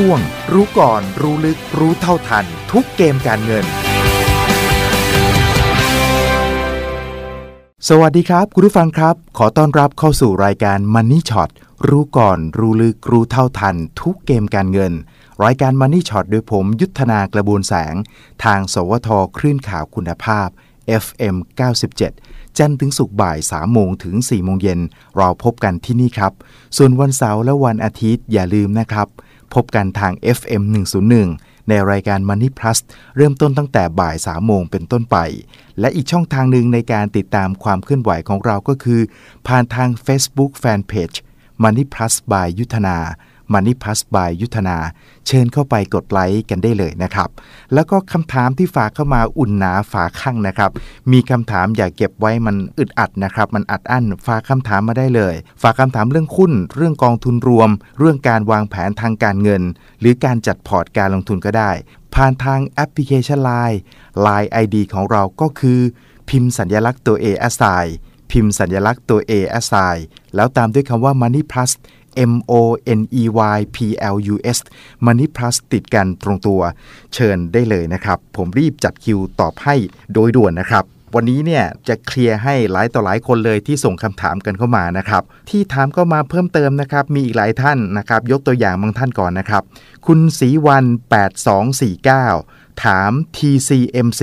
ช่วง รู้ก่อน รู้ลึก รู้เท่าทัน ทุกเกมการเงิน สวัสดีครับคุณผู้ฟังครับ ขอต้อนรับเข้าสู่รายการ Money Shot รู้ก่อน รู้ลึก รู้เท่าทัน ทุกเกมการเงิน รายการ Money Shot โดยผมยุทธนากระบวนแสง ทาง สวทคลื่นข่าวคุณภาพ FM 97 จันทร์ถึงศุกร์บ่าย 3 โมงถึง 4 โมงเย็น เราพบกันที่นี่ครับ ส่วนวันเสาร์และวันอาทิตย์อย่าลืมนะครับ พบกันทาง FM 101 ในรายการ Money Plus เริ่มต้นตั้งแต่บ่าย3โมงเป็นต้นไป และอีกช่องทางหนึ่งในการติดตามความเคลื่อนไหวของเราก็คือ ผ่านทาง Facebook Fanpage Money Plus by ยุทธนา Money Plus by ยุทธนา เชิญเข้าไปกดไลค์กันได้เลยนะครับ แล้วก็คำถามที่ฝากเข้ามาอุ่นหนาฝาข้างนะครับ มีคำถามอย่าเก็บไว้มันอึดอัดนะครับ มันอัดอั้นฝากคำถามมาได้เลย ฝากคำถามเรื่องหุ้น เรื่องกองทุนรวม เรื่องการวางแผนทางการเงิน หรือการจัดพอร์ตการลงทุนก็ได้ ผ่านทางแอปพลิเคชัน Line Line ID ของเราก็คือ พิมพ์สัญลักษณ์ตัว A a s i พิมพ์สัญลักษณ์ตัว A a s i แล้วตามด้วยคำว่า Money Plus M O N E Y P L U S Money Plus ติดกันตรงตัว เชิญได้เลยนะครับ ผมรีบจัดคิวตอบให้โดยด่วนนะครับวันนี้เนี่ยจะเคลียร์ให้หลายต่อหลายคนเลยที่ส่งคำถามกันเข้ามานะครับ ที่ถามเข้ามาเพิ่มเติมนะครับ มีอีกหลายท่านนะครับ ยกตัวอย่างบางท่านก่อนนะครับ คุณศรีวัน 8249 ถาม TCMC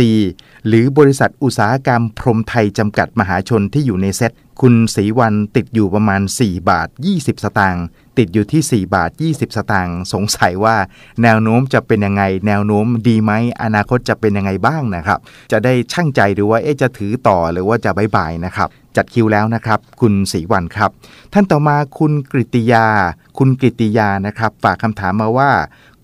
หรือบริษัทอุตสาหกรรมพรมไทยจำกัดมหาชนที่อยู่ในเซ็ตคุณศรีวันติดอยู่ประมาณ 4 บาท 20 สตางค์ติดอยู่ที่ 4 บาท 20 สตางค์สงสัยว่าแนวโน้มจะเป็นยังไง แนวโน้มดีไหมอนาคตจะเป็นยังไงบ้างนะครับ จะได้ช่างใจดูว่าเอ๊ะจะถือต่อหรือว่าจะบายบายนะครับ จัดคิวแล้วนะครับ คุณศรีวันครับ ท่านต่อมาคุณกริติยา คุณกริติยานะครับ ฝากคำถามมาว่า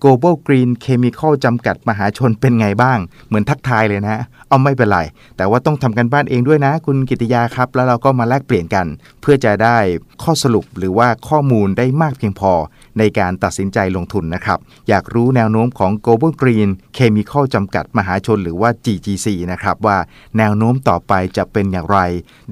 Global Green Chemical จำกัดมหาชนเป็นไงบ้าง เหมือนทักทายเลยนะ เอาไม่เป็นไร แต่ว่าต้องทำกันบ้านเองด้วยนะ คุณกิติยาครับ แล้วเราก็มาแลกเปลี่ยนกัน เพื่อจะได้ข้อสรุปหรือว่าข้อมูลได้มากเพียงพอ ในการตัดสินใจลงทุนนะครับ อยากรู้แนวโน้มของ Global Green Chemical จำกัดมหาชนหรือว่า GGC นะครับว่าแนวโน้มต่อไปจะเป็นอย่างไร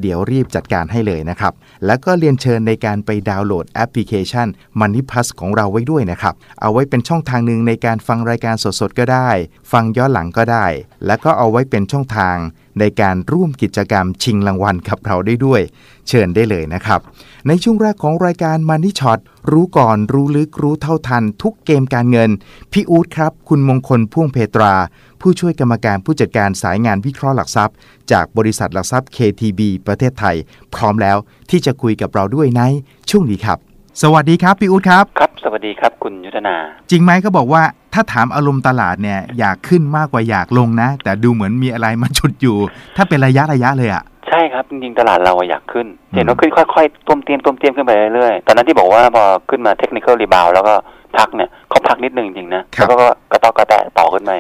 เดี๋ยวรีบจัดการให้เลยนะครับ แล้วก็เรียนเชิญในการไปดาวน์โหลดแอปพลิเคชัน Money Plus ของเราไว้ด้วยนะครับ เอาไว้เป็นช่องทางหนึ่งในการฟังรายการสดๆก็ได้ ฟังย้อนหลังก็ได้ แล้วก็เอาไว้เป็นช่องทาง ในการร่วมกิจกรรมชิงรางวัลกับเราได้ด้วย เชิญได้เลยนะครับ ในช่วงแรกของรายการ Money Shot รู้ก่อนรู้ลึกรู้เท่าทัน ทุกเกมการเงิน พี่อู๊ดครับ คุณมงคลพ่วงเพตรา ผู้ช่วยกรรมการผู้จัดการสายงานวิเคราะห์หลักทรัพย์ จากบริษัทหลักทรัพย์ KTB ประเทศไทย พร้อมแล้วที่จะคุยกับเราด้วยในช่วงนี้ครับ สวัสดีครับพี่อู๊ดครับ ครับ สวัสดีครับคุณยุทธนา จริงไหมเขาบอกว่าถ้าถามอารมณ์ตลาดเนี่ยอยากขึ้นมากกว่าอยากลงนะ แต่ดูเหมือนมีอะไรมาชุดอยู่ ถ้าเป็นระยะระยะเลยอะใช่ครับจริงๆตลาดเราอะอยากขึ้นอืมเห็นว่าขึ้นค่อยๆต้มเตียมต้มเตียมขึ้นไปเรื่อยๆตอนนั้นที่บอกว่าพอขึ้นมาเทคนิคอลรีบาวแล้วก็พักเนี่ยเขาพักนิดนึงจริงๆนะแล้วก็กระตอกกระแตะต่อขึ้นไป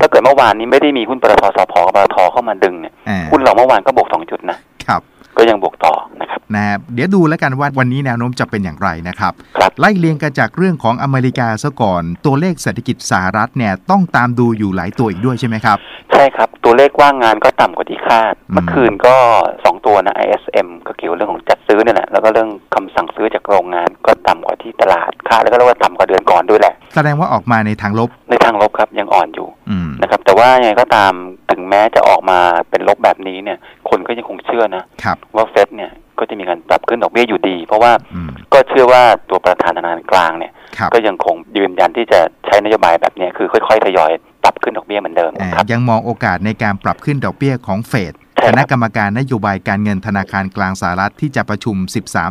ถ้าเกิดเมื่อวานนี้ไม่ได้มีหุ้นปตทสพกับปตทเข้ามาดึงเนี่ยอ่าหุ้นเราเมื่อวานก็บวกสองจุดนะครับก็ยังบวกต่อนะครับ นะเดี๋ยวดูแล้วกันว่าวันนี้แนวโน้มจะเป็นอย่างไรนะครับครับไล่เรียงกันจากเรื่องของอเมริกาซะก่อน ตัวเลขเศรษฐกิจสหรัฐเนี่ยต้องตามดูอยู่หลายตัวอีกด้วยใช่ไหมครับ ใช่ครับ ตัวเลขว่างงานก็ต่ำกว่าที่คาดอืมเมื่อคืนก็สองตัวนะ ISM ก็เกี่ยวเรื่องของจัดซื้อเนี่ยแหละแล้วก็เรื่องคำสั่งซื้อจากโรงงานก็ต่ำกว่าที่ตลาดคาดแล้วก็เรียกว่าต่ำกว่าเดือนก่อนด้วยแหละ แสดงว่าออกมาในทางลบในทางลบครับยังอ่อนอยู่อืมนะครับแต่ว่ายังไงก็ตามถึงแม้จะออกมาเป็นลบแบบนี้เนี่ย คนก็ยังคงเชื่อนะครับว่าเฟดเนี่ย ก็จะมีการปรับขึ้นดอกเบี้ยอยู่ดี เพราะว่าอืมก็เชื่อว่าตัวประธานธนาคารกลางเนี่ยครับก็ยังคงยืนยันที่จะใช้นโยบายแบบเนี้ยคือค่อยๆทยอยปรับขึ้นดอกเบี้ยเหมือนเดิมอ่าครับยังมองโอกาสในการปรับขึ้นดอกเบี้ยของเฟดใช่คครับณะกรรมการนโยบายการเงินธนาคารกลางสหรัฐที่จะประชุม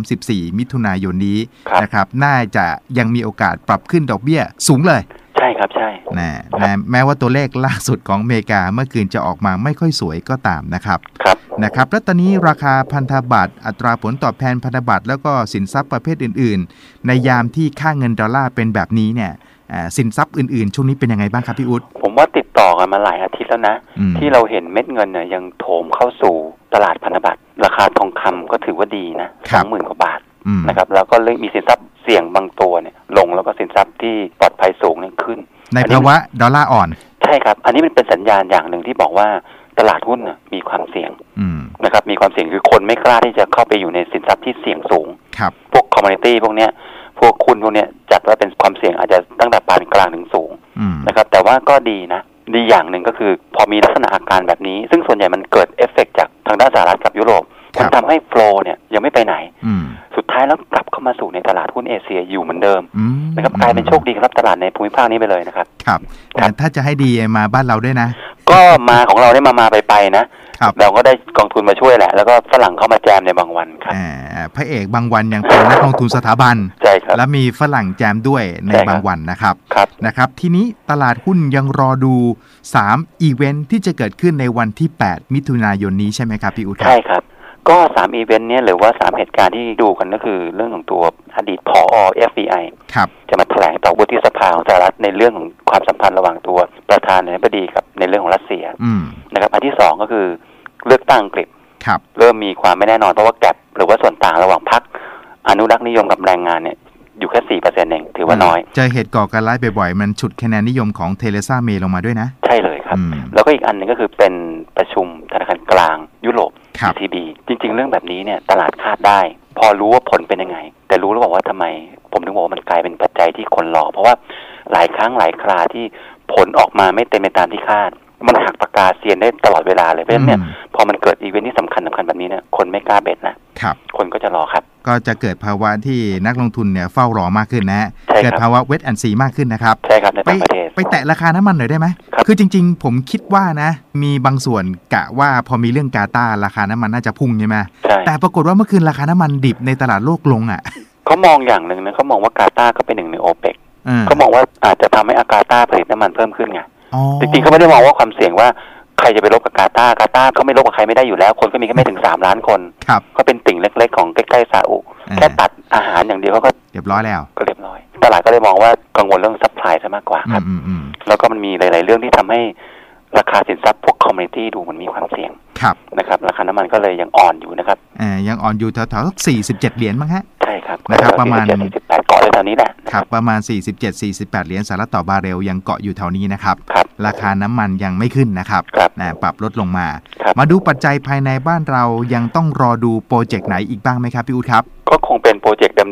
13-14 มิถุนายนนี้ครับนะครับ น่าจะยังมีโอกาสปรับขึ้นดอกเบี้ยสูงเลย ใช่ครับใช่นะนะแม้ว่าตัวเลขล่าสุดของอเมริกาเมื่อคืนจะออกมาไม่ค่อยสวยก็ตามนะครับครับนะครับ แล้วตอนนี้ราคาพันธบัตรอัตราผลตอบแทนพันธบัตรแล้วก็สินทรัพย์ประเภทอื่น ๆ ในยามที่ค่าเงินดอลลาร์เป็นแบบนี้เนี่ยอ่าสินทรัพย์อื่นๆ ช่วงนี้เป็นยังไงบ้างครับพี่อุ๊ดผมว่าติดต่อกันมาหลายอาทิตย์แล้วนะอืมที่เราเห็นเม็ดเงินเนี่ยยังโถมเข้าสู่ตลาดพันธบัตรราคาทองคำก็ถือว่าดีนะสองหมื่นกว่าบาทอืม นะครับแล้วก็เรื่องมีสินทรัพย์เสี่ยงบางตัวเนี่ยลงแล้วก็สินทรัพย์ที่ปลอดภัยสูงเนี่ยขึ้น ในอันนี้ภาวะดอลลาร์อ่อน ใช่ครับ อันนี้มันเป็นสัญญาณอย่างหนึ่งที่บอกว่าตลาดหุ้นน่ะมีความเสี่ยงอืมนะครับมีความเสี่ยงคือคนไม่กล้าที่จะเข้าไปอยู่ในสินทรัพย์ที่เสี่ยงสูงครับพวกคอมมูนิตี้พวกเนี้ยพวกคุณพวกเนี้ยจัดว่าเป็นความเสี่ยงอาจจะตั้งแต่ปานกลางถึงสูงอืมนะครับแต่ว่าก็ดีนะดีอย่างหนึ่งก็คือพอมีลักษณะอาการแบบนี้ ซึ่งส่วนใหญ่มันเกิดเอฟเฟกต์จากทางด้านสหรัฐกับยุโรปครัมับนทำให้โฟลเนี่ยยังไม่ไปไหน เอเชียอยู่เหมือนเดิมอืมนะครับกลายเป็นโชคดีครับตลาดในภูมิภาคนี้ไปเลยนะครับ ครับครัแต่บถ้าจะให้ดีมาบ้านเราด้วยนะ ก็มาของเราได้มามาไปไปนะครับเราก็ได้กองทุนมาช่วยแหละ แล้วก็ฝรั่งเข้ามาแจมในบางวันครับอ่าพระเอกบางวันยังเป็นนักลงทุนสถาบันใช่ครับและมีฝรั่งแจมด้วยในใช่ครับบางวันนะครับครับนะครับ ทีนี้ตลาดหุ้นยังรอดู 3 อีเวนท์ที่จะเกิดขึ้นในวันที่ 8 มิถุนายนนี้ใช่ไหมครับพี่อุทัใช่ยครับ ก็สามอีเวนต์เนี้ยหรือว่าสามเหตุการณ์ที่ดูกันก็คือเรื่องของตัวอดีตผอ FBI ครับจะมาแถลงต่อวุฒิสภาของสหรัฐในเรื่องของความสัมพันธ์ระหว่างตัวประธานาธิบดีกับในเรื่องของรัสเซียอืมนะครับอันที่สองก็คือเลือกตั้งอังกฤษครับเริ่มมีความไม่แน่นอนเพราะว่าแกลบหรือว่าส่วนต่างระหว่างพรรคอนุรักษ์นิยมกับแรงงานเนี่ยอยู่แค่สี่เปอร์เซ็นต์เองถือว่าน้อย เจอเหตุก่อการร้ายบ่อยๆ มันฉุดคะแนนนิยมของเทเลซ่าเมย์ลงมาด้วยนะ ใช่เลยครับอืมแล้วก็อีกอันหนึงก็คือเป็นประชุมธนาคารกลางยุโรปครับ ECB จริง ๆ เรื่องแบบนี้เนี่ยตลาดคาดได้ พอรู้ว่าผลเป็นยังไง แต่รู้แล้วบอกว่าทำไม ผมถึงบอกว่ามันกลายเป็นปัจจัยที่คนรอ เพราะว่าหลายครั้งหลายคราที่ผลออกมาไม่เต็มไปตามที่คาด มันหักปากกาเซียนได้ตลอดเวลาเลยเพราะฉะนั้นเนี่ยอืมพอมันเกิดอีเวนต์ที่สำคัญสำคัญแบบนี้เนี่ยคนไม่กล้าเบ็ดนะครับคนก็จะรอครับ ก็จะเกิดภาวะที่นักลงทุนเนี่ยเฝ้ารอมากขึ้นนะฮะใช่ครับเกิดภาวะเวทแอนซีมากขึ้นนะครับใช่ครับในไปต่างประเทศไปแตะราคาน้ำมันหน่อยได้ไหมครับคือจริง ๆ ผมคิดว่านะ มีบางส่วนกะว่าพอมีเรื่องกาตาร์ราคาน้ำมันน่าจะพุ่งใช่ไหมใช่แต่ปรากฏว่าเมื่อคืนราคาน้ำมันดิบในตลาดโลกลงอะเขามองอย่างหนึ่งนะเขามองว่ากาตาร์ก็เป็นหนึ่งในโอเปกเออเขามองว่าอาจจะทำให้อากาตาร์ผลิตน้ำมันเพิ่มขึ้นไงอ๋อ จริงๆเขาไม่ได้มองว่าความเสี่ยงว่าใครจะไปลบกับกาตาร์กาตาร์เขาไม่ลบกับใครไม่ได้อยู่แล้ว คนก็มีแค่ไม่ถึงสามล้านคนครับเขาเป็นติ่งเล็ก ๆ ของใกล้ๆซาอุอ่าแค่ตัดอาหารอย่างเดียวเขาก็เรียบร้อยแล้ว ก็เรียบร้อย ตลาดก็เลยมองว่ากังวลเรื่องซัพพลายซะมากกว่าอืครัมบอืมอืมแล้วก็มันมีหลาย ๆ เรื่องที่ทำให้ราคาสินทรัพย์พวกคอมมูนิตี้ดูเหมันมีความเสี่ยงครับนะครับ ราคาน้ำมันก็เลยยังอ่อนอยู่นะครับเอ่อยังอ่อนอยู่แถวๆสัก47เหรียญมั้งฮะใช่ครับนะครับประมาณ สี่สิบแปดเกาะเลยแถวนี้แหละนะคครัรับบประมาณ 47-48 เหรียญสหรัฐต่อบาร์เรลยังเกาะอยู่แถวนี้นะครับครับราคาน้ำมันยังไม่ขึ้นนะครับครับนะปรับลดลงมาครับมาดูปัจจัยภายในบ้านเรายังต้องรอดูโปรเจกต์ไหนอีกบ้างไหมครับพี่อู๊ดครับ ก็คงเป็นโปร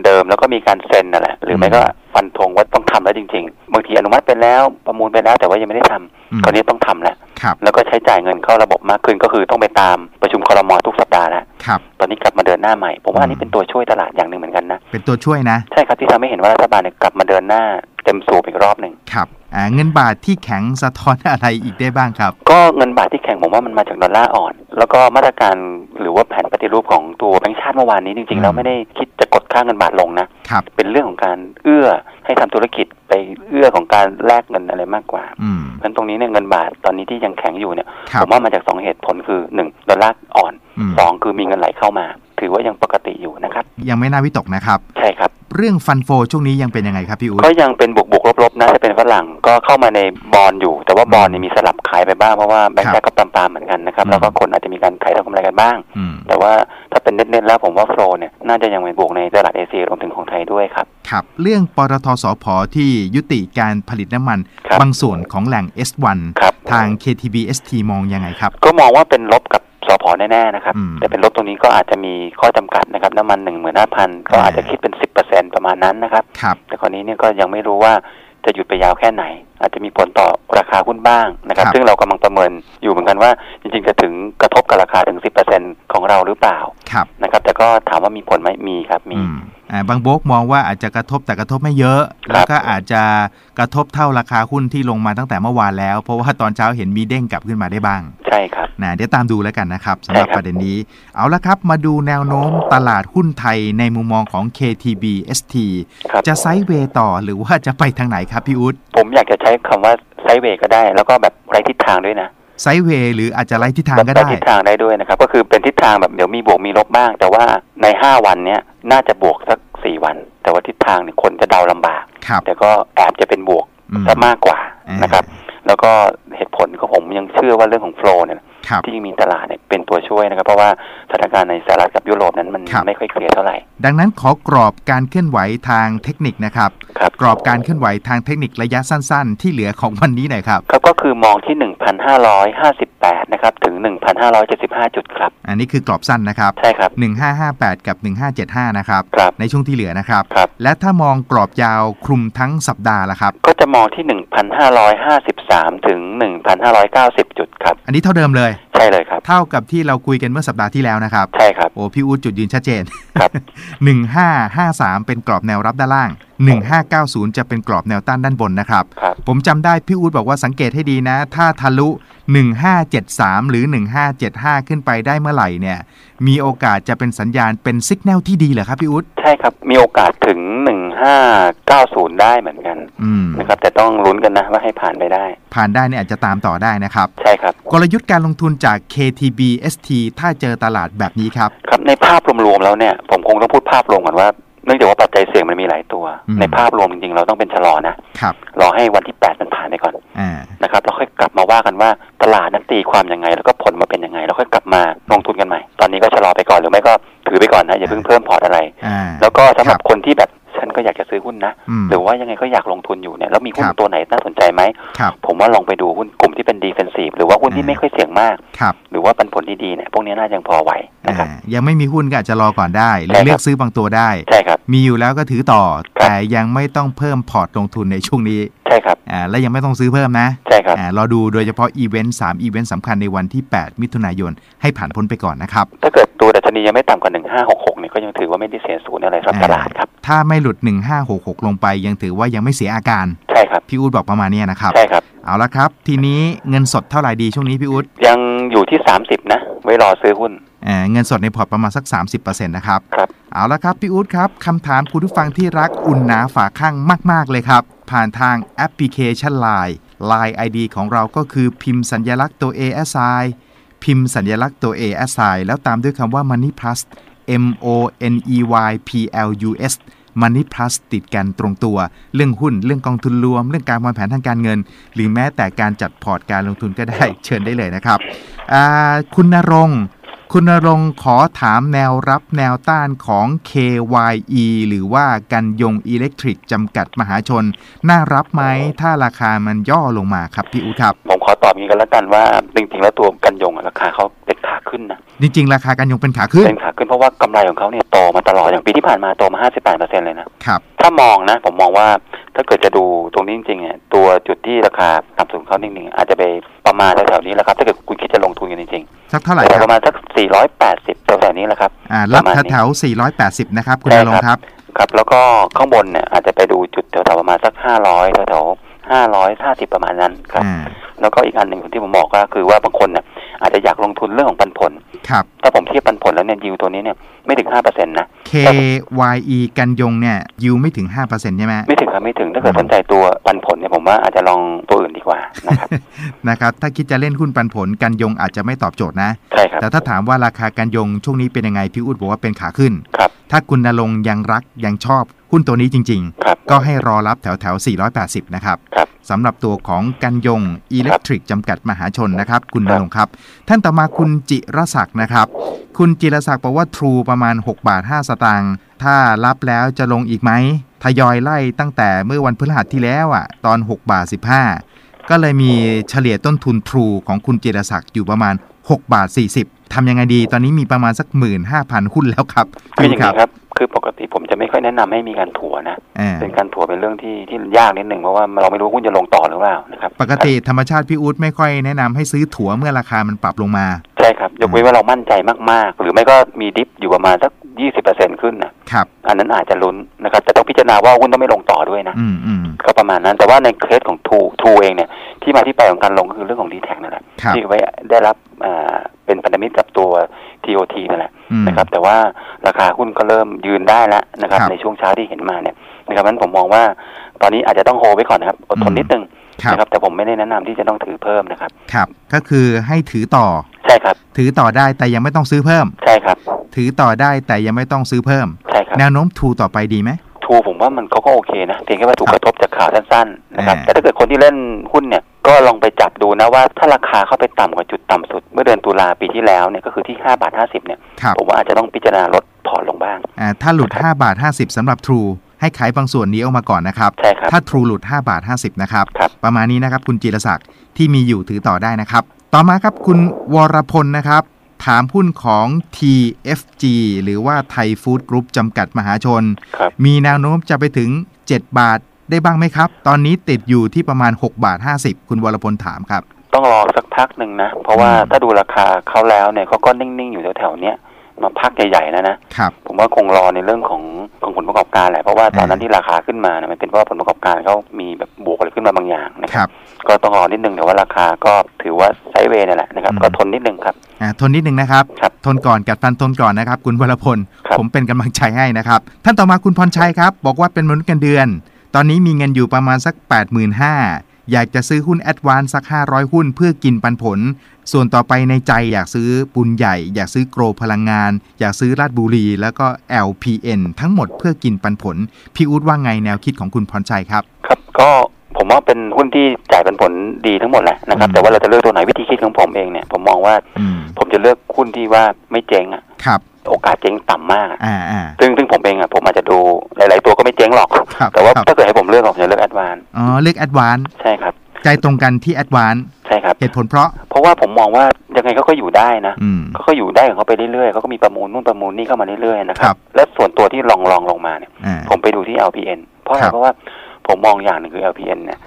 เจกต์เดิมๆแล้วก็มีการเซ็นนั่นแหละหรือไม่ก็ฟันธงว่าต้องทำแล้วจริง ๆ บางทีอนุมัติไปแล้วประมูลไปแล้วแต่ว่ายังไม่ได้ทำอืมคราวนี้ต้องทำแล้วครับแล้วก็ใช้จ่ายเงินเข้าระบบมากขึ้นก็คือต้องไปตามประชุมคอรมอทุกสัปดาห์แล้วครับตอนนี้กลับมาเดินหน้าใหม่ ผมว่าอันอืนี้มเป็นตัวช่วยตลาดอย่างหนึ่งเหมือนกันนะ เป็นตัวช่วยนะ ใช่ครับที่ทำให้เห็นว่ารัฐบาลเนี่ยกลับมาเดินหน้าเต็มสูบอีกรอบหนึ่งครับอ่า เงินบาทที่แข็งสะท้อนอะไรอีกได้บ้างครับ ก็เงินบาทที่แข็งผมว่ามันมาจากดอลลาร์อ่อน แล้วก็มาตรการหรือว่าแผนปฏิรูปของตัวแบงก์ชาติเมื่อวานนี้จริงๆแล้วไม่ได้คิดจะกดค่าเงินบาทลงนะครับเป็นเรื่องของการเอื้อให้ทำธุรกิจไปเอื้อของการแลกเงินอะไรมากกว่าอืมเพราะฉะนั้นตรงนี้เนี่ยเงินบาทตอนนี้ที่ยังแข็งอยู่เนี่ยครัผบมว่ามาจากสองเหตุผลคือหนึ่งดอลลาร์อ่อนอืมสองคือมีเงินไหลเข้ามา ถือว่ายังปกติอยู่นะครับ ยังไม่น่าวิตกนะครับ ใช่ครับ เรื่องฟันโฟช่วงนี้ยังเป็นยังไงครับพี่อู๊ดก็ยังเป็นบวกบวกลบลบๆนะถ้าเป็นฝรั่งก็เข้ามาในบอลอยู่ แต่ว่าบอลเนี่ยมีสลับขายไปบ้างเพราะว่าแบงก์ครับแรกก็ปรามๆเหมือนกันนะครับอืมแล้วก็คนอาจจะมีการขายทำกำไรกันบ้างอืมแต่ว่าถ้าเป็นเน้นๆแล้วผมว่าโฟลเนี่ยน่าจะยังเป็นบวกในตลาดเอเชียรวมถึงของไทยด้วยครับครับ เรื่องปตทสพที่ยุติการผลิตน้ำมันครับบางส่วนของแหล่ง S1 ครับทาง KTB ST มองยังไงครับ ก็มองว่าเป็นลบกับ สพแน่ๆนะครับอืมแต่เป็นลบตรงนี้ก็อาจจะมีข้อจำกัดนะครับ น้ำมันหนึ่งหมื่นห้าพันก็อาจจะคิดเป็นสิบเปอร์เซ็นประมาณนั้นนะครับครับ แต่คราวนี้เนี่ยก็ยังไม่รู้ว่าจะหยุดไปยาวแค่ไหน อาจจะมีผลต่อราคาหุ้นบ้างนะครับครับซึ่งเรากำลังประเมินอยู่เหมือนกันว่า จริงๆจะถึงกระทบกับราคาถึง10%ของเราหรือเปล่าครับนะครับ แต่ก็ถามว่ามีผลไหมมีครับมีอืมอ่า บางโบกมองว่าอาจจะกระทบแต่กระทบไม่เยอะครับแล้วก็อาจจะกระทบเท่าราคาหุ้นที่ลงมาตั้งแต่เมื่อวานแล้ว เพราะว่าตอนเช้าเห็นมีเด้งกลับขึ้นมาได้บ้าง ใช่ครับนะเดี๋ยวตามดูแล้วกันนะครับสำหรับใช่ครับประเด็นนี้ เอาละครับมาดูแนวโน้มตลาดหุ้นไทยในมุมมองของ KTB ST ครับจะไซด์เวย์ต่อหรือว่าจะไปทางไหนครับพี่อุ๊ดผมอยากจะใช้คำว่าไซด์เวย์ก็ได้ แล้วก็แบบไร้ทิศทางด้วยนะ ไซด์เวย์หรืออาจจะไล่ทิศทางก็แบบได้ทิศทางได้ด้วยนะครับ ก็คือเป็นทิศทางแบบเดี๋ยวมีบวกมีลบบ้าง แต่ว่าในห้าวันเนี้ยน่าจะบวกสักสี่วัน แต่ว่าทิศทางเนี่ยคนจะเดาลำบากครับแต่ก็แอบจะเป็นบวกอืมซะมากกว่าอ่านนะครับ แล้วก็เหตุผลก็ผมยังเชื่อว่าเรื่องของโฟล์เนี่ยครับที่มีตลาดเนี่ยเป็นตัวช่วยนะครับ เพราะว่าสถานการณ์ในสหรัฐกับยุโรปนั้นมันครับไม่ค่อยเคลียร์เท่าไหร่ ดังนั้นขอกรอบการเคลื่อนไหวทางเทคนิคนะครับครับกรอบการเคลื่อนไหวทางเทคนิคระยะสั้น ๆ ที่เหลือของวันนี้หน่อยครับครับก็คือมองที่ 1,558นะครับถึง 1,575 จุดครับ อันนี้คือกรอบสั้นนะครับ ใช่ครับ 1558 กับ 1575 นะครับ ครับในช่วงที่เหลือนะครับ ครับ และถ้ามองกรอบยาวคลุมทั้งสัปดาห์ละครับ ก็จะมองที่ 1,553 ถึง 1,590 จุดครับ อันนี้เท่าเดิมเลย ใช่เลยครับ เท่ากับที่เราคุยกันเมื่อสัปดาห์ที่แล้วนะครับ ใช่ครับ โอ้พี่อู๊ดจุดยืนชัดเจน ครับ 1553 เป็นกรอบแนวรับด้านล่าง 1590 จะเป็นกรอบแนวต้านด้านบนนะครับ ครับ ผมจำได้พี่อู๊ดบอกว่าสังเกตให้ดีนะ ถ้าทะลุ 1573 หรือ 1575 ขึ้นไปได้เมื่อไหร่เนี่ย มีโอกาสจะเป็นสัญญาณเป็นสัญญาณที่ดีเหรอครับพี่อู๊ดใช่ครับ มีโอกาสถึง 1590 ได้เหมือนกันอืม นะครับ แต่ต้องลุ้นกันนะว่าให้ผ่านไปได้ ผ่านได้เนี่ยอาจจะตามต่อได้นะครับ ใช่ครับ กลยุทธ์การลงทุนจาก KTB ST ถ้าเจอตลาดแบบนี้ครับ ครับในภาพรวมๆแล้วเนี่ย ผมคงต้องพูดภาพรวมก่อนว่า เนื่องจากว่าปัจจัยเสี่ยงมันมีหลายตัวอืมในภาพรวมจริงๆ เราต้องเป็นชะลอนะครับรอให้วันที่8มันผ่านไปก่อนอ่านะครับแล้วค่อยกลับมาว่ากันว่าตลาดนั้นตีความยังไง แล้วก็ผลมาเป็นยังไงแล้วค่อยกลับมาลงทุนกันใหม่ ตอนนี้ก็ชะลอไปก่อนหรือไม่ก็ถือไปก่อนนะอย่าเพิ่งเพิ่มพอร์ตอะไรอ่าแล้วก็สำหรับครับคนที่แบบ ฉันก็อยากจะซื้อหุ้นนะอืมหรือว่ายังไงก็อยากลงทุนอยู่เนี่ยแล้วมีหุ้นครับตัวไหนน่าสนใจไหมครับผมว่าลองไปดูหุ้นกลุ่มที่เป็นดีเฟนซีฟหรือว่าหุ้นที่อ่าไม่ค่อยเสี่ยงมากครับหรือว่าปันผลดีๆเนี่ยพวกนี้น่าจะยังพอไหวนะครับอ่ายังไม่มีหุ้นก็อาจจะรอก่อนได้หรืใช่อครับเลือกซื้อบางตัวได้ใช่ครับมีอยู่แล้วก็ถือต่อครับแต่ยังไม่ต้องเพิ่มพอร์ตลงทุนในช่วงนี้ใช่ครับอ่าและยังไม่ต้องซื้อเพิ่มนะใช่ครับอ่ารอดูโดยเฉพาะอีเวนต์3อีเวนต์สำคัญในวันที่ 8 มิถุนายนให้ผ่านพ้นไปก่อนนะครับถ้าเกิดตัวดัชนียังไม่ต่ำกว่า 1566เนี่ยก็ยังถือว่าไม่ได้เสียศูนย์อะไรสำหรับตลาดครับถ้าไม่หลุด1566 ลงไป ยังถือว่ายังไม่เสียอาการ ใช่ครับ พี่อู๊ดบอกประมาณเนี้ยนะครับ ใช่ครับ เอาละครับ ทีนี้เงินสดเท่าไหร่ดีช่วงนี้พี่อู๊ดยังอยู่ที่ 30 นะ ไว้รอซื้อหุ้นอ่าเงินสดในพอร์ตประมาณสัก 30%นะครับ ครับ เอาละครับพี่อู๊ดครับคำถามคุณผู้ฟังที่รักอุ่นหนาฝาข้างมาก ๆ เลยครับ ผ่านทางแอปพลิเคชัน Line Line ID ของเราก็คือพิมพ์สัญญลักษณ์ตัว ASI พิมพ์สัญญลักษณ์ตัว ASI แล้วตามด้วยคำว่า Money Plus M O N E Y P L U S Money Plus ติดกันตรงตัว เรื่องหุ้น เรื่องกองทุนรวม เรื่องการวางแผนทางการเงิน หรือแม้แต่การจัดพอร์ตการลงทุนก็ได้เชิญได้เลยนะครับคุณนรงค์ คุณณรงค์ขอถามแนวรับแนวต้านของ KYE หรือว่ากันยงอิเล็กทริกจำกัดมหาชน น่ารับไหมถ้าราคามันย่อลงมาครับพี่อู๊ดครับ ผมขอตอบอย่างนี้กันแล้วกันว่า จริงๆ แล้วตัวกันยงอะราคาเขาเป็นขาขึ้นนะ จริง ๆ ราคากันยงเป็นขาขึ้น เป็นขาขึ้นเพราะว่ากำไรของเขาเนี่ยโตมาตลอดอย่างปีที่ผ่านมาโตมา 58เปอร์เซ็นต์เลยนะครับ ถ้ามองนะ ผมมองว่าถ้าเกิดจะดู ตรงนี้จริงๆเนี่ยตัวจุดที่ราคาต่ำสุดของเขาจริงๆอาจจะไปประมาณแถวๆนี้แหละครับ ถ้าเกิดคุณคิดจะลงทุนกันจริงสักๆเท่าไหร่แต่คปรับระมาณสัก 480แถวๆนี้แหละครับอ่ารับประมาณนี้แถวๆ480 นะครับ คุณใช่ณรงค์ครับ ครับ แล้วก็ข้างบนเนี่ยอาจจะไปดูจุดแถวๆประมาณสัก 500แถวๆ550 ประมาณนั้นครับอ่าแล้วก็อีกอันหนึ่งที่ผมบอกก็คือว่าบางคนเนี่ย อาจจะอยากลงทุนเรื่องของปันผล ครับ ถ้าผมเทียบปันผลแล้วเนี่ยยิวตัวนี้เนี่ยไม่ถึง5%นะ KYE กันยงเนี่ยยูไม่ถึง5%ใช่ไหมไม่ถึงครับไม่ถึงถ้าเกิดสนใจตัวปันผลเนี่ยผมว่าอาจจะลองตัวอื่นดีกว่านะครับนะครับ ถ้าคิดจะเล่นหุ้นปันผลกันยงอาจจะไม่ตอบโจทย์นะใช่ครับแต่ถ้าถามว่าราคากันยงช่วงนี้เป็นยังไงพี่อู๊ดบอกว่าเป็นขาขึ้นครับถ้าคุณนรงค์ยังรักยังชอบ หุ้นตัวนี้จริงครับๆก็ให้รอรับแถวแถวๆ480 นะครับครับสำหรับตัวของกันยงอิเล็กทริกจำกัดมหาชนนะครับ คุณคนรับรงค์ครับ ท่านต่อมาคุณจิรศักดิ์นะครับ คุณจิรศักดิ์บอกว่าทรูประมาณ 6 บาท 5 สตางค์ถ้ารับแล้วจะลงอีกไหมทยอยไล่ตั้งแต่เมื่อวันพฤหัสที่แล้วอะตอน 6 บาท 15 ก็เลยมีเฉลี่ยต้นทุนทรูของคุณจิรศักดิ์อยู่ประมาณ 6 บาท 40ทำยังไงดี ตอนนี้มีประมาณสัก 15,000 หุ้นแล้วครับคืออย่างครันี้ครับ คือปกติผมจะไม่ค่อยแนะนำให้มีการถัวนะอ่าเป็นการถัวเป็นเรื่องที่ที่ยากนิดหนึ่งเพราะว่าเราไม่รู้หุ้นจะลงต่อหรือเปล่านะครับปกติธรรมชาติพี่อู๊ดไม่ค่อยแนะนำให้ซื้อถั่วเมื่อราคามันปรับลงมา ใช่ครับ ยกเว้นว่าเรามั่นใจมากๆ หรือไม่ก็มีดิฟอยู่ประมาณสัก20%ขึ้นนะครับอันนั้นอาจจะลุ้นนะครับแต่ต้องพิจารณาว่าหุ้นต้องไม่ลงต่อด้วยนะอืมอืมก็ประมาณนั้นแต่ว่าในเคสของทูทูเองเนี่ยที่มาที่ไปของการลงก็คือเรื่องของดีแท็นั่นแหละครับที่ไว้ได้รับอ่าเป็นพันธมิตรกับตัว TOT นั่นแหละอืม นะครับ แต่ว่าราคาหุ้นก็เริ่มยืนได้แล้วนะครับครับ ในช่วงเช้าที่เห็นมาเนี่ยนะครับนั้นผมมองว่าตอนนี้อาจจะต้องโฮไว้ก่อนนะครับอดทนอืมนิดนึงครับนะครับแต่ผมไม่ได้แนะนำที่จะต้องถือเพิ่มนะครับครับ ก็คือให้ถือต่อใช่ครับ ถือต่อได้แต่ยังไม่ต้องซื้อเพิ่มใช่ครับ ถือต่อได้แต่ยังไม่ต้องซื้อเพิ่มใช่ครับแนวโน้มทูต่อไปดีไหมทูผมว่ามันเขาก็โอเคนะเพียงแค่ว่าถูกครับกระทบจากข่าวสั้นๆนะครับอ่าแต่ถ้าเกิดคนที่เล่นหุ้นเนี่ย ก็ก็ลองไปจับดูนะว่าถ้าราคาเข้าไปต่ำกว่าจุดต่ำสุด เมื่อเดือนตุลาปีที่แล้วเนี่ยก็คือที่5บาท50เนี่ยครับ ผมว่าอาจจะต้องพิจารณาลดถอนลงบ้าง อ่าถ้าหลุด 5 บาท 50สำหรับ True ให้ขายบางส่วนนี้ออกมาก่อนนะครับ ใช่ครับ ถ้า True หลุด 5 บาท 50 นะครับ ครับ ประมาณนี้นะครับ คุณจิรศักดิ์ที่มีอยู่ถือต่อได้นะครับ ต่อมาครับคุณวรพลนะครับ ถามหุ้นของ TFG หรือว่าไทยฟู้ดกรุ๊ปจำกัดมหาชน ครับ มีแนวโน้มจะไปถึง 7 บาท ได้บ้างไหมครับ ตอนนี้ติดอยู่ที่ประมาณ 6 บาท 50 คุณวรพลถามครับ ต้องรอสักพักหนึ่งนะ เพราะว่าอืมถ้าดูราคาเขาแล้วเนี่ยเขาก็นิ่ง ๆ อยู่แถวๆเนี้ยมาพักใหญ่ๆนะนะครับผมว่าคงรอในเรื่องของของผลประกอบการแหละเพราะว่าตอนนั้นอ่าที่ราคาขึ้นมานะมันเป็นเพราะว่าผลประกอบการเขามีแบบบวกอะไรขึ้นมาบางอย่างนะคครัรับบก็ต้องรอนิดนึงแต่ว่าราคาก็ถือว่าไซด์เวย์นี่แหละนะครับอืมก็ทนนิดนึงครับอ่าทนนิดนึงนะครับครับทนก่อนกัดฟันทนก่อนนะครับ คุณวรพลครับผมเป็นกำลังใจให้นะครับ ท่านต่อมาคุณพรชัยครับ บอกว่าเป็นมนุษย์เงินเดือน ตอนนี้มีเงินอยู่ประมาณสัก 85,000อยากจะซื้อหุ้นแอดวานสัก 500 หุ้นเพื่อกินปันผล ส่วนต่อไปในใจอยากซื้อปุนใหญ่ อยากซื้อโกรพลังงาน อยากซื้อราดบุรี แล้วก็ LPN ทั้งหมดเพื่อกินปันผล พี่อู๊ดว่าไงแนวคิดของคุณพรชัยครับ ครับก็ผมว่าเป็นหุ้นที่จ่ายเป็นผลดีทั้งหมดแหละนะครับอืมแต่ว่าเราจะเลือกตัวไหนวิธีคิดของผมเองเนี่ยผมมองว่าอืมผมจะเลือกหุ้นที่ว่าไม่เจ๊งอะครับ โอกาสเจ๊งต่ำมากอะอ่าอ่าซึ่งซึ่งผมเองอะผมอาจจะดูหลาย ๆ ตัวก็ไม่เจ๊งหรอกครับแต่ว่าครับถ้าเกิดให้ผมเลือกผมจะเลือกแอดวานอ๋อเลือกแอดวานใช่ครับ ใจตรงกันที่แอดวานใช่ครับเหตุผลเพราะ เพราะว่าผมมองว่ายังไงเขาก็อยู่ได้นะอืมเขาก็อยู่ได้ของเขาไปเรื่อยๆเขาก็มีประมูลนู่นประมูลนี่เข้ามาเรื่อยๆนะคครัรับบและส่วนตัวที่ลองลองลงมาเนี่ยอ่าผมไปดูที่ LPN เพราะอะไรครับเพราะว่าผมมองอย่างหนึ่งคือ LPN เนี่ย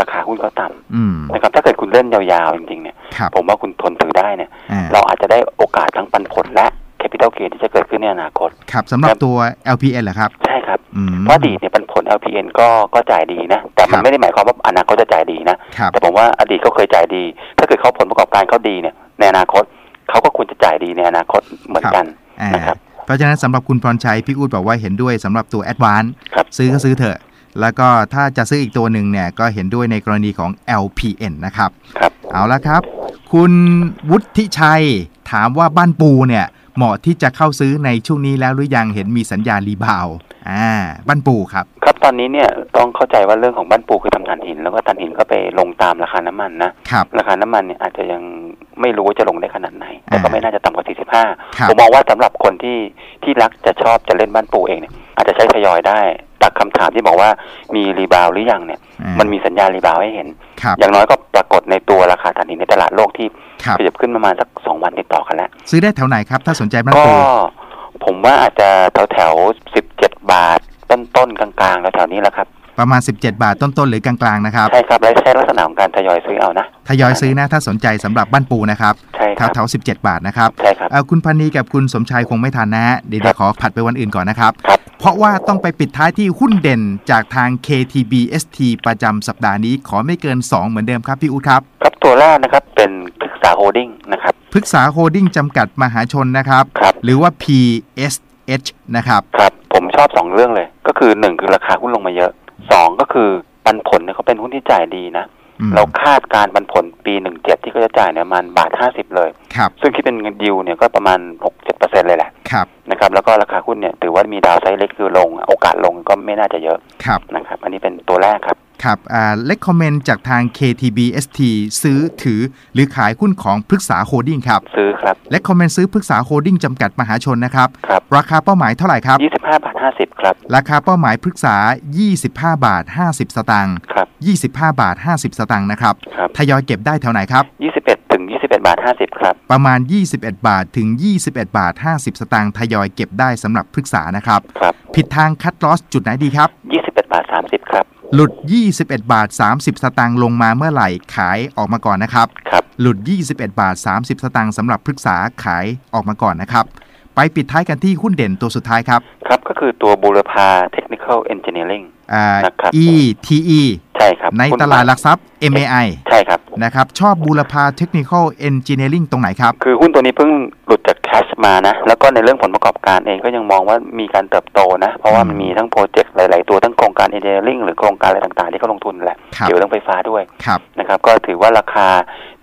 ราคาหุ้นเขาต่อืมำนะครับถ้าเกิดคุณเล่นยาวๆจริงๆเนี่ยครับผมว่าคุณทนถือได้เนี่ยอ่าเราอาจจะได้โอกาสทั้งปันผลและ capital gain ที่จะเกิดขึ้นในอนาคต ครับสำหรับตัว LPN เหรอครับ ใช่ครับอืมเพราะอดีตเนี่ยปันผล LPN ก็ก็จ่ายดีนะ แต่ครัมันบไม่ได้หมายความว่าอนาคตจะจ่ายดีนะครับแต่ผมว่าอดีตเขาเคยจ่ายดี ถ้าเกิดเขาผลประกอบการเขาดีเนี่ยในอนาคตเขาก็ควรจะจ่ายดีในอนาคตเหมือนกันอ่านะครับเพราะฉะนั้นสำหรับคุณพรชัยพี่อู๊ดบอกว่าเห็นด้วยสำหรับตัว a d v a n c e ครับซื้อก็ซื้อเถอะ แล้วก็ถ้าจะซื้ออีกตัวหนึ่งเนี่ยก็เห็นด้วยในกรณีของ LPN นะครับครับเอาละครับ คุณวุฒิชัยถามว่าบ้านปูเนี่ย เหมาะที่จะเข้าซื้อในช่วงนี้แล้วหรือยังเห็นมีสัญญาณรีบาวด์อ่าบ้านปูครับ ครับตอนนี้เนี่ยต้องเข้าใจว่าเรื่องของบ้านปูคือทำถ่านหิน แล้วก็ถ่านหินก็ไปลงตามราคาน้ำมันนะครับราคาน้ำมันเนี่ยอาจจะยังไม่รู้ว่าจะลงได้ขนาดไหน แต่ก็อ่าไม่น่าจะต่ำกว่าครับ45 ผมมองว่าสำหรับคนที่ที่รักจะชอบจะเล่นบ้านปูเองเนี่ยอาจจะใช้ทยอยได้ ตักคำถามที่บอกว่ามีรีบาวด์หรือยังเนี่ยอ่ามันมีสัญญาณรีบาวด์ให้เห็นครับอย่างน้อยก็ปรากฏในตัวราคาถ่านหินในตลาดโลกที่ครับขยับขึ้นประมาณสักสองวันติดต่อกันแล้ว ซื้อได้แถวไหนครับ ถ้าสนใจบ้านก็ปูผมว่าอาจจะแถวแถวสิบเจ็ดบาทต้นๆกลางๆแล้วแถวนี้แหละครับประมาณ 17 บาทต้นๆ หรือกลางๆ นะครับ ใช่ครับ และใช้ลักษณะของการทยอยซื้อเอานะ ทยอยซื้อนะ ถ้าสนใจสำหรับบ้านปูนะครับ ใช่ครับแถวๆ17 บาทนะครับ ใช่ครับเอ่อคุณพันนีกับคุณสมชายคงไม่ทันนะฮะเดี๋ยวครับขอผัดไปวันอื่นก่อนนะครับ ครับ เพราะว่าต้องไปปิดท้ายที่หุ้นเด่นจากทาง KTB ST ประจำสัปดาห์นี้ขอไม่เกิน 2 เหมือนเดิมครับพี่อู๊ดครับ ครับตัวแรกนะครับเป็นปรึกษาโฮดดิ้งนะครับพฤกษาโฮดดิ้งจำกัดมหาชนนะครับครับหรือว่า PSH นะครับครับผมชอบสองเรื่องเลย ก็คือหนึ่งคือราคาหุ้นลงมาเยอะสองก็คือปันผลเนี่ยเขาเป็นหุ้นที่จ่ายดีนะอืม เราคาดการปันผลปีหนึ่งเจ็ดที่เขาจะจ่ายเนี่ยประมาณบาทห้าสิบเลยครับซึ่งคิดเป็นเงินดิวเนี่ยก็ประมาณหกเจ็ดเปอร์เซ็นเลยแหละครับนะครับ แล้วก็ราคาหุ้นเนี่ยถือว่ามีดาวไซด์เล็กคือลง โอกาสลงก็ไม่น่าจะเยอะครับนะครับ อันนี้เป็นตัวแรกครับ ครับอ่าเล็กคอมเมนต์จากทาง KTB ST ซื้อถือหรือขายหุ้นของพฤกษาโฮดดิ้งครับ ซื้อครับและคอมเมนต์ซื้อพฤกษาโฮดดิ้งจำกัดมหาชนนะครับ ครับ ราคาเป้าหมายเท่าไหร่ครับยี่สิบห้าบาทห้าสิบครับ ราคาเป้าหมายพฤกษา 25 บาท 50 สตางค์ครับ 25 บาท 50 สตางค์นะครับ ครับ ทยอยเก็บได้แถวไหนครับยี่สิบเอ็ดถึงยี่สิบเอ็ดบาทห้าสิบครับ ประมาณ 21 บาทถึง 21 บาท 50 สตางค์ทยอยเก็บได้สำหรับพฤกษานะครับ ครับ ผิดทางคัดลอสจุดไหนดีครับยี่สิ บเอ็ดบาทสามสิบครับ หลุด 21 บาท 30 สตางค์ลงมาเมื่อไหร่ขายออกมาก่อนนะครับ ครับ หลุด 21 บาท 30 สตางค์สำหรับพฤกษาขายออกมาก่อนนะครับ ไปปิดท้ายกันที่หุ้นเด่นตัวสุดท้ายครับ ครับ ก็คือตัวบูรพาเทคนิคอลเอนจิเนียริงอ่า นะครับ ETE ใช่ครับในหุ้ตลาดหลักทรัพย์ MAI ใช่ครับ นะครับ ชอบบูรพาเทคนิคอลเอนจิเนียริงตรงไหนครับ คือหุ้นตัวนี้เพิ่งหลุดจากแคชมานะ แล้วก็ในเรื่องผลประกอบการเองก็ยังมองว่ามีการเติบโตนะ เพราะว่ามันมีทั้งโปรเจกต์หลาย ๆ ตัวทั้งโครงการเอนจิเนียริงหรือโครงการอะไรต่าง ๆ ที่เขาลงทุนแหละครับเกี่ยวกับเรื่องไฟฟ้าด้วยครับนะครับ ก็ถือว่าราคา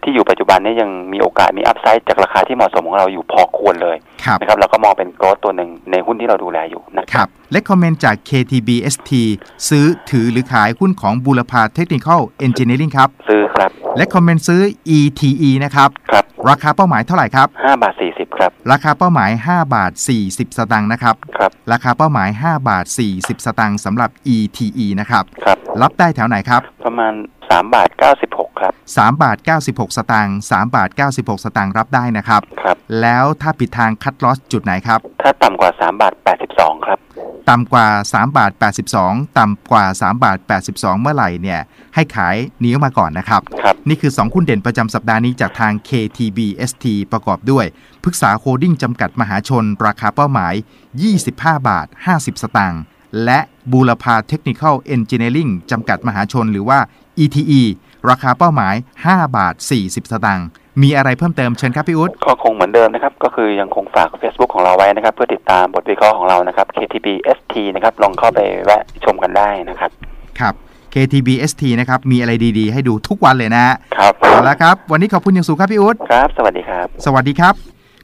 ที่อยู่ปัจจุบันเนี้ยังมีโอกาสมีอัพไซด์จากราคาที่เหมาะสมของเราอยู่พอควรเลยครับนะครับแล้วก็มองเป็นโกรธตัวหนึ่งในหุ้นที่เราดูแลอยู่นะคครับรับและคอมเมนต์จาก KTB ST ซื้อถือหรือขายหุ้นของบูรพาเทคนิคอลเอนจิเนียริงครับซื้อคครับและคอมเมนต์ซื้อ ETE นะครับครับราคาเป้าหมายเท่าไหร่ครับห้าบาทสี่สิบครับราคาเป้าหมาย 5 บาท 40 สตางค์นะครับครับราคาเป้าหมาย 5 บาท 40 สตางค์สำหรับ ETE นะครับครับรับได้แถวไหนครับประมาณ สามบาทเก้าสิบหกครับ3บาท96สตางค์3บาท96สตางค์รับได้นะครับครับ แล้วถ้าผิดทางคัดลอสจุดไหนครับ ถ้าต่ำกว่าสามบาทแปดสิบสองครับ ต่ำกว่า3บาท82ต่ำกว่า3บาท82เมื่อไหร่เนี่ยให้ขายหนีออกมาก่อนนะครับ ครับ นี่คือ2หุ้นเด่นประจำสัปดาห์นี้จากทาง KTB ST ประกอบด้วยพฤกษาโคดิ้งจำกัดมหาชน ราคาเป้าหมาย 25 บาท 50 สตางค์และบูรพาเทคนิคอลเอนจิเนียริงจำกัดมหาชนหรือว่า ETE ราคาเป้าหมาย 5 บาท 40 สตางค์มีอะไรเพิ่มเติมเชิญครับพี่อุ๊ดก็คงเหมือนเดิมนะครับ ก็คือยังคงฝาก Facebook ของเราไว้นะครับ เพื่อติดตามบทวิเคราะห์ของเรานะครับ KTB ST นะครับลองเข้าไปแวะชมกันได้นะครับครับ KTB ST นะครับ มีอะไรดีๆ ให้ดูทุกวันเลยนะฮะครับเอาละครับ วันนี้ขอบคุณอย่างสูงครับพี่อุ๊ดครับ สวัสดีครับ สวัสดีครับ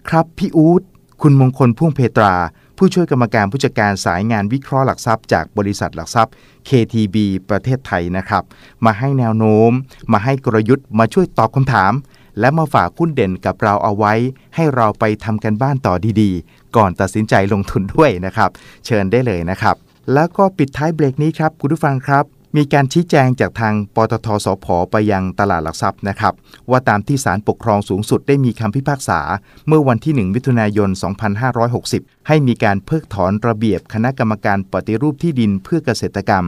ครับพี่อู๊ดคุณมงคลพ่วงเพตรา ผู้ช่วยกรรมการผู้จัดการสายงานวิเคราะห์หลักทรัพย์จากบริษัทหลักทรัพย์ KTB ประเทศไทยนะครับ มาให้แนวโน้ม มาให้กลยุทธ์มาช่วยตอบคำถาม และมาฝากหุ้นเด่นกับเราเอาไว้ ให้เราไปทำกันบ้านต่อดีๆ ก่อนตัดสินใจลงทุนด้วยนะครับ เชิญได้เลยนะครับ แล้วก็ปิดท้ายเบรกนี้ครับคุณผู้ฟังครับมีการชี้แจงจากทางปตทสพไปยังตลาดหลักทรัพย์นะครับ ว่าตามที่ศาลปกครองสูงสุดได้มีคำพิพากษา เมื่อวันที่ 1 มิถุนายน 2560 ให้มีการเพิกถอนระเบียบคณะกรรมการปฏิรูปที่ดินเพื่อเกษตรกรรม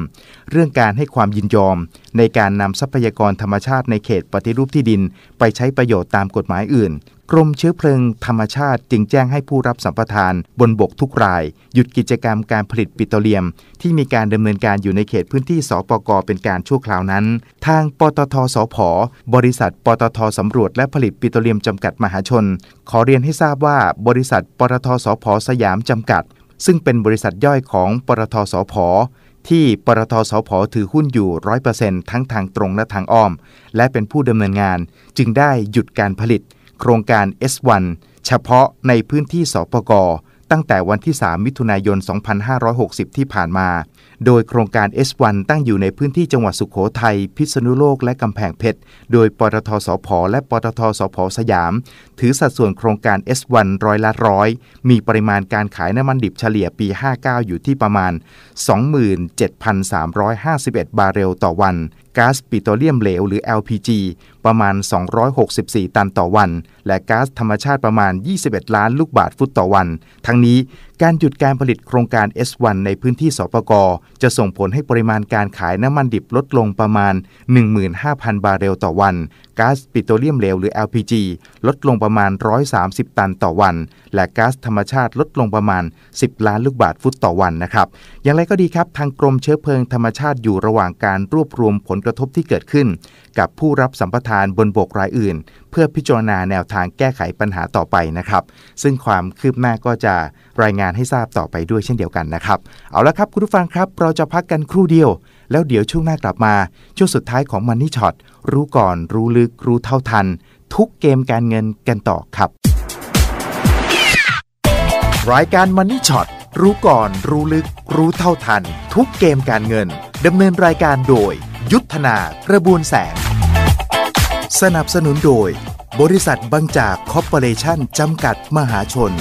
เรื่องการให้ความยินยอม ในการนำทรัพยากรธรรมชาติในเขตปฏิรูปที่ดิน ไปใช้ประโยชน์ตามกฎหมายอื่น กรมเชื้อเพลิงธรรมชาติจึงแจ้งให้ผู้รับสัมปทาน บนบกทุกราย หยุดกิจกรรมการผลิตปิโตรเลียม ที่มีการดำเนินการอยู่ในเขตพื้นที่สปกเป็นการชั่วคราวนั้น ทางปตทสพบริษัท ปตทสำรวจและผลิตปิโตรเลียมจำกัดมหาชน ขอเรียนให้ทราบว่า บริษัท ปตทสพสยามจำกัด ซึ่งเป็นบริษัทย่อยของปตทสพที่ปตทสพถือหุ้นอยู่ 100%ทั้งทางตรงและทางอ้อม และเป็นผู้ดำเนินงาน จึงได้หยุดการผลิต โครงการ S1 เฉพาะในพื้นที่สปกตั้งแต่วันที่ 3 มิถุนายน 2560 ที่ผ่านมาโดยโครงการ S1 ตั้งอยู่ในพื้นที่จังหวัดสุขโขทัย พิษณุโลกและกำแพงเพชร โดยปตทสพและปตทสพสยาม ถือสัดส่วนโครงการ S1 ร้อยละร้อยมีปริมาณการขายน้ำมันดิบเฉลี่ยปี 59 อยู่ที่ประมาณ 27,351 บาร์เรลต่อวันก๊าซปิโตรเลียมเหลวหรือ LPG ประมาณ 264 ตันต่อวัน และก๊าซธรรมชาติประมาณ 21 ล้านลูกบาทฟุตต่อวัน ทั้งนี้ การหยุดการผลิตโครงการ S1 ในพื้นที่สปกจะส่งผลให้ปริมาณการขายน้ำมันดิบลดลงประมาณ 15,000 บาร์เรลต่อวัน ก๊าซปิโตรเลียมเหลวหรือ LPG ลดลงประมาณ 130 ตันต่อวัน และก๊าซธรรมชาติลดลงประมาณ 10 ล้านลูกบาทฟุตต่อวันนะครับ อย่างไรก็ดีครับ ทางกรมเชื้อเพลิงธรรมชาติอยู่ระหว่างการรวบรวมผลกระทบที่เกิดขึ้น กับผู้รับสัมปทานบนบกรายอื่น เพื่อพิจารณาแนวทางแก้ไขปัญหาต่อไปนะครับ ซึ่งความคืบหน้าก็จะรายงานให้ทราบต่อไปด้วยเช่นเดียวกันนะครับ เอาละครับคุณผู้ฟังครับ เราจะพักกันครู่เดียว แล้วเดี๋ยวช่วงหน้ากลับมา ช่วงสุดท้ายของมันนี่ช็อตรู้ก่อน รู้ลึก รู้เท่าทัน ทุกเกมการเงินกันต่อครับ รายการมันนี่ช็อตรู้ก่อน รู้ลึก รู้เท่าทัน ทุกเกมการเงินดำเนินรายการโดย ยุทธนากระบวนแสง สนับสนุนโดย บริษัทบางจากคอร์ปอเรชั่นจำกัดมหาชน